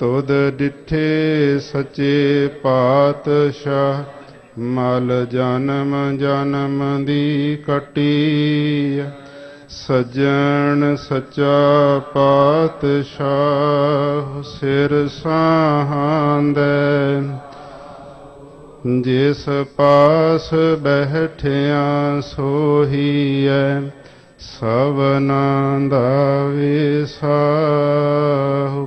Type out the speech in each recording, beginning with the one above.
ਤੁਧ ਡਿਠੇ ਸਚੇ ਪਾਤਸ਼ਾਹ, ਮਲ ਜਨਮ ਜਨਮ ਦੀ ਕਟੀ। ਸਜਣ ਸਚਾ ਪਾਤਸ਼ਾਹ, ਸਿਰ ਸਾਹਾਂਦੇ। ਜਿਸ ਪਾਸ ਬਹਿਠਿਆ ਸੋਹੀਐ ਸਵਨਾ ਦਾ ਵਿਸਾਹੁ।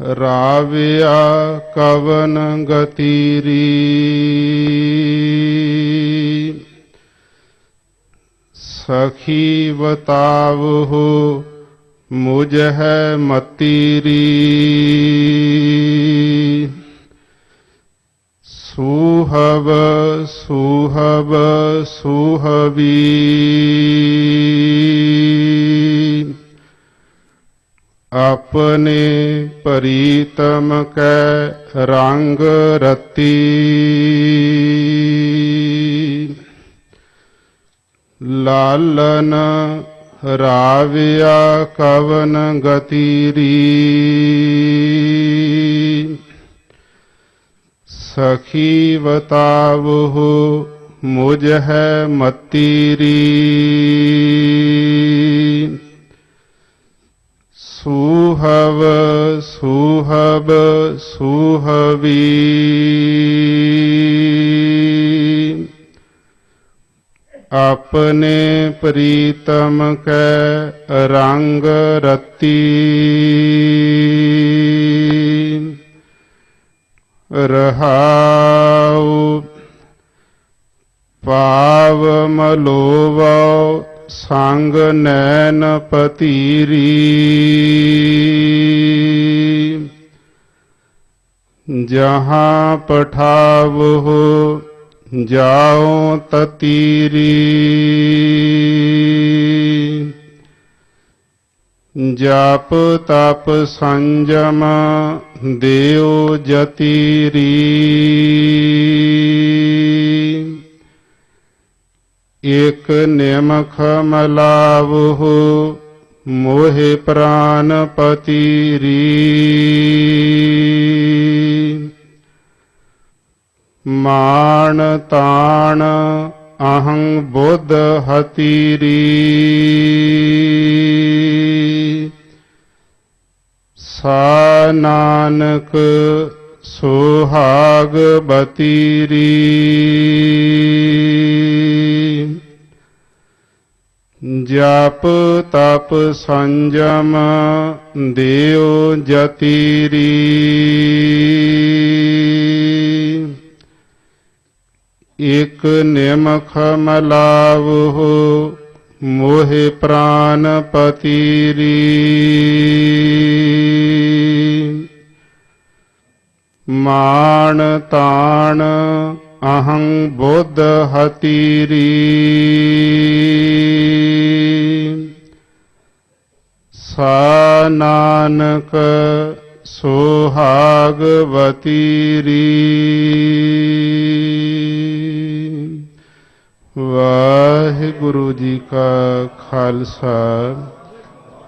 ਰਾਵਿਆ ਕਵਨ ਗਤੀਰੀ। ਸਖੀ ਬਤਾਵਹੁ ਮੁਝ ਹੈ ਮਤੀਰੀ। ਸੂਹਬ ਸੂਹਬ ਸੁਹਵੀ। ਆਪਣੇ ਪ੍ਰੀਤਮ ਕੈ ਰੰਗ ਰਤੀ। ਲਾਲਨ ਰਾਵਿਆ ਕਵਨ ਗਤੀਰੀ ਸਖੀ ਬਤਾਵਹੁ ਮੁਝ ਹੈ ਮਤੀਰੀ ਸੂਹਵ ਸੂਹਬ ਸੂਹਵੀ। ਆਪਣੇ ਪ੍ਰੀਤਮ ਕੈ ਰੰਗ ਰਤੀ। ਰਹਾਉ ਪਾਵ ਮਲੋਵ ਸੰਗ ਨੈਣ ਪਤੀਰੀ। ਜਹਾਂ ਪਠਾਵਹੁ ਜਾਉ ਤਤੀਰੀ। ਜਪ ਤਪ ਸੰਜਮ ਦਿਓ ਜਤੀਰੀ। ਇਕ ਨਿਮਖ ਮਲਾਵਹੁ, ਮੋਹਿ ਪ੍ਰਾਨ ਪਤੀਰੀ ਮਾਣ ਤਾਣ ਅਹੰ ਬੁੱਧ ਹਤੀਰੀ ਸਾ ਨਾਨਕ ਸੁਹਾਗ ਬਤੀਰੀ ਜਪ ਤਪ ਸੰਜਮ ਦਿਓ ਜਤੀਰੀ ਇਕ ਨਿਮਖ ਮਲਾਵਹੁ ਮੋਹਿ ਪ੍ਰਾਨ ਪਤੀਰੀ ਮਾਣ ਤਾਣ ਅਹੰ ਬੁੱਧ ਹਤੀਰੀ ਸਾ ਨਾਨਕ ਸੁਹਾਗਵਤੀ ਰੀ। ਵਾਹਿਗੁਰੂ ਜੀ ਕਾ ਖਾਲਸਾ,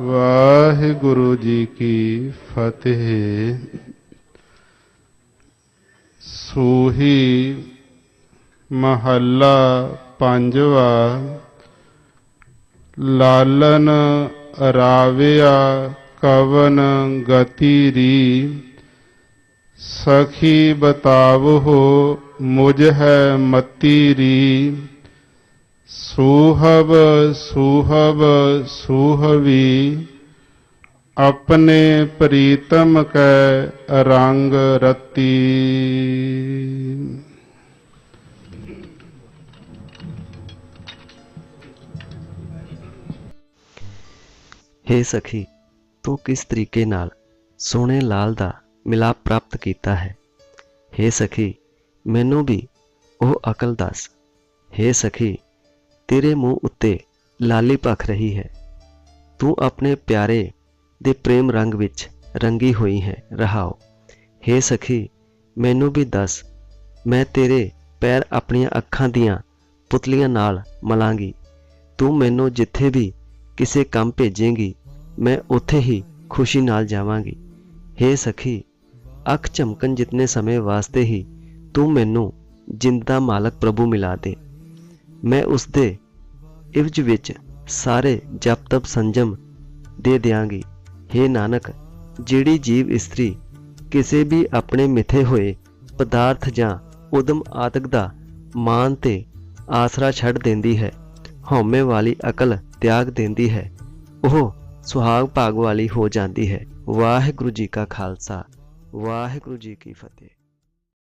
ਵਾਹਿਗੁਰੂ ਜੀ ਕੀ ਫਤਿਹ। ਸੂਹੀ ਮਹੱਲਾ ਪੰਜਵਾ, ਲਾਲਨ ਰਾਵਿਆ ਕਵਨ ਗਤੀ ਰੀ ਸਖੀ ਬਤਾਵੋ ਮੁਝ ਹੈ ਮਤੀ ਰੀ ਸੂਹਬ ਸੂਹਬ ਸੂਹਵੀ, ਆਪਣੇ ਪ੍ਰੀਤਮ ਕੈ ਰੰਗ ਰਤੀ। ਹੇ ਸਖੀ, ਤੂੰ ਕਿਸ ਤਰੀਕੇ ਨਾਲ ਸੋਹਣੇ ਲਾਲ ਦਾ ਮਿਲਾਪ ਪ੍ਰਾਪਤ ਕੀਤਾ ਹੈ? ਹੇ ਸਖੀ, ਮੈਨੂੰ ਵੀ ਉਹ ਅਕਲ ਦੱਸ। ਹੇ ਸਖੀ, ਤੇਰੇ ਮੂੰਹ ਉੱਤੇ ਲਾਲੀ ਭਖ ਰਹੀ ਹੈ। ਤੂੰ ਆਪਣੇ ਪਿਆਰੇ ਦੇ ਪ੍ਰੇਮ ਰੰਗ ਵਿੱਚ ਰੰਗੀ ਹੋਈ ਹੈ, ਰਹਾਓ। ਹੇ ਸਖੀ, ਮੈਨੂੰ ਵੀ ਦੱਸ, ਮੈਂ ਤੇਰੇ ਪੈਰ ਆਪਣੀਆਂ ਅੱਖਾਂ ਦੀਆਂ ਪੁਤਲੀਆਂ ਨਾਲ ਮਲਾਂਗੀ। ਤੂੰ ਮੈਨੂੰ ਜਿੱਥੇ ਵੀ ਕਿਸੇ ਕੰਮ ਭੇਜੇਗੀ, ਮੈਂ ਉੱਥੇ ਹੀ ਖੁਸ਼ੀ ਨਾਲ ਜਾਵਾਂਗੀ। ਹੇ ਸਖੀ, ਅੱਖ ਝਮਕਣ ਜਿਤਨੇ ਸਮੇਂ ਵਾਸਤੇ ਹੀ ਤੂੰ ਮੈਨੂੰ ਜਿੰਦਾ ਮਾਲਕ ਪ੍ਰਭੂ ਮਿਲਾ ਦੇ। ਮੈਂ ਉਸ ਦੇ ਇਵਜ ਵਿੱਚ ਸਾਰੇ ਜਪ ਤਪ ਸੰਜਮ ਦੇ ਦਿਆਂਗੀ। ਹੇ ਨਾਨਕ, ਜਿਹੜੀ ਜੀਵ ਇਸਤਰੀ ਕਿਸੇ ਵੀ ਆਪਣੇ ਮਿੱਥੇ ਹੋਏ ਪਦਾਰਥ ਜਾਂ ਉਦਮ ਆਦਿਕ ਦਾ ਮਾਨ ਤੇ ਆਸਰਾ ਛੱਡ ਦਿੰਦੀ ਹੈ ਹਉਮੈ ਵਾਲੀ ਅਕਲ ਤਿਆਗ ਦਿੰਦੀ ਹੈ। ਉਹ ਸੁਹਾਗ ਭਾਗ ਵਾਲੀ ਹੋ ਜਾਂਦੀ ਹੈ। ਵਾਹਿਗੁਰੂ ਜੀ ਕਾ ਖਾਲਸਾ। ਵਾਹਿਗੁਰੂ ਜੀ ਕੀ ਫਤਿਹ।